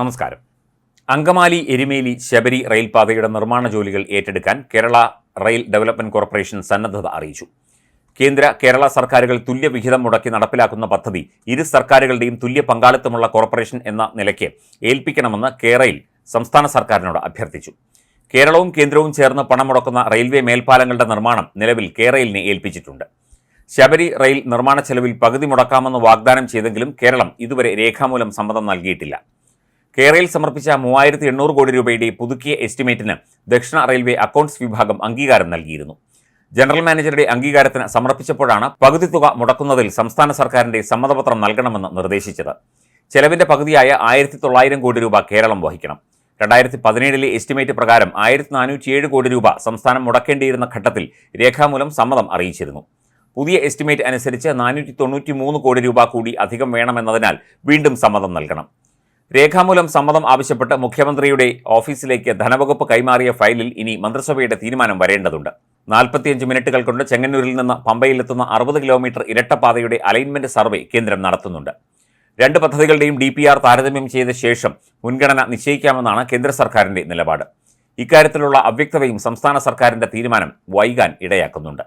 നമസ്കാരം. അങ്കമാലി എരുമേലി ശബരി റെയിൽപാതയുടെ നിർമ്മാണ ജോലികൾ ഏറ്റെടുക്കാൻ കേരള റെയിൽ ഡെവലപ്മെന്റ് കോർപ്പറേഷൻ സന്നദ്ധത അറിയിച്ചു. കേന്ദ്ര കേരള സർക്കാരുകൾ തുല്യ വിഹിതം മുടക്കി നടപ്പിലാക്കുന്ന പദ്ധതി ഇരു സർക്കാരുകളുടെയും തുല്യ പങ്കാളിത്തമുള്ള കോർപ്പറേഷൻ എന്ന നിലയ്ക്ക് ഏൽപ്പിക്കണമെന്ന് കേരയിൽ സംസ്ഥാന സർക്കാരിനോട് അഭ്യർത്ഥിച്ചു. കേരളവും കേന്ദ്രവും ചേർന്ന് പണം മുടക്കുന്ന റെയിൽവേ മേൽപ്പാലങ്ങളുടെ നിർമ്മാണം നിലവിൽ കേരയിലിനെ ഏൽപ്പിച്ചിട്ടുണ്ട്. ശബരി റെയിൽ നിർമ്മാണ ചെലവിൽ പകുതി മുടക്കാമെന്ന് വാഗ്ദാനം ചെയ്തെങ്കിലും കേരളം ഇതുവരെ രേഖാമൂലം സമ്മതം നൽകിയിട്ടില്ല. കേരളയിൽ സമർപ്പിച്ച മൂവായിരത്തി എണ്ണൂറ് കോടി രൂപയുടെ പുതുക്കിയ എസ്റ്റിമേറ്റിന് ദക്ഷിണ റെയിൽവേ അക്കൗണ്ട്സ് വിഭാഗം അംഗീകാരം നൽകിയിരുന്നു. ജനറൽ മാനേജറുടെ അംഗീകാരത്തിന് സമർപ്പിച്ചപ്പോഴാണ് പകുതി തുക മുടക്കുന്നതിൽ സംസ്ഥാന സർക്കാരിന്റെ സമ്മതപത്രം നൽകണമെന്ന് നിർദ്ദേശിച്ചത്. ചെലവിന്റെ പകുതിയായ ആയിരത്തി തൊള്ളായിരം കോടി രൂപ കേരളം വഹിക്കണം. രണ്ടായിരത്തി പതിനേഴിലെ എസ്റ്റിമേറ്റ് പ്രകാരം ആയിരത്തി നാനൂറ്റിയേഴ് കോടി രൂപ സംസ്ഥാനം മുടക്കേണ്ടിയിരുന്ന ഘട്ടത്തിൽ രേഖാമൂലം സമ്മതം അറിയിച്ചിരുന്നു. പുതിയ എസ്റ്റിമേറ്റ് അനുസരിച്ച് നാനൂറ്റി തൊണ്ണൂറ്റി മൂന്ന് കോടി രൂപ കൂടി അധികം വേണമെന്നതിനാൽ വീണ്ടും സമ്മതം നൽകണം. രേഖാമൂലം സമ്മതം ആവശ്യപ്പെട്ട് മുഖ്യമന്ത്രിയുടെ ഓഫീസിലേക്ക് ധനവകുപ്പ് കൈമാറിയ ഫയലിൽ ഇനി മന്ത്രിസഭയുടെ തീരുമാനം വരേണ്ടതുണ്ട്. നാൽപ്പത്തിയഞ്ച് മിനിറ്റുകൾ കൊണ്ട് ചെങ്ങന്നൂരിൽ നിന്ന് പമ്പയിലെത്തുന്ന അറുപത് കിലോമീറ്റർ ഇരട്ടപ്പാതയുടെ അലൈൻമെന്റ് സർവേ കേന്ദ്രം നടത്തുന്നുണ്ട്. രണ്ട് പദ്ധതികളുടെയും ഡി പി ആർ താരതമ്യം ചെയ്ത ശേഷം മുൻഗണന നിശ്ചയിക്കാമെന്നാണ് കേന്ദ്ര സർക്കാരിന്റെ നിലപാട്. ഇക്കാര്യത്തിലുള്ള അവ്യക്തതയും സംസ്ഥാന സർക്കാരിന്റെ തീരുമാനം വൈകാൻ ഇടയാക്കുന്നുണ്ട്.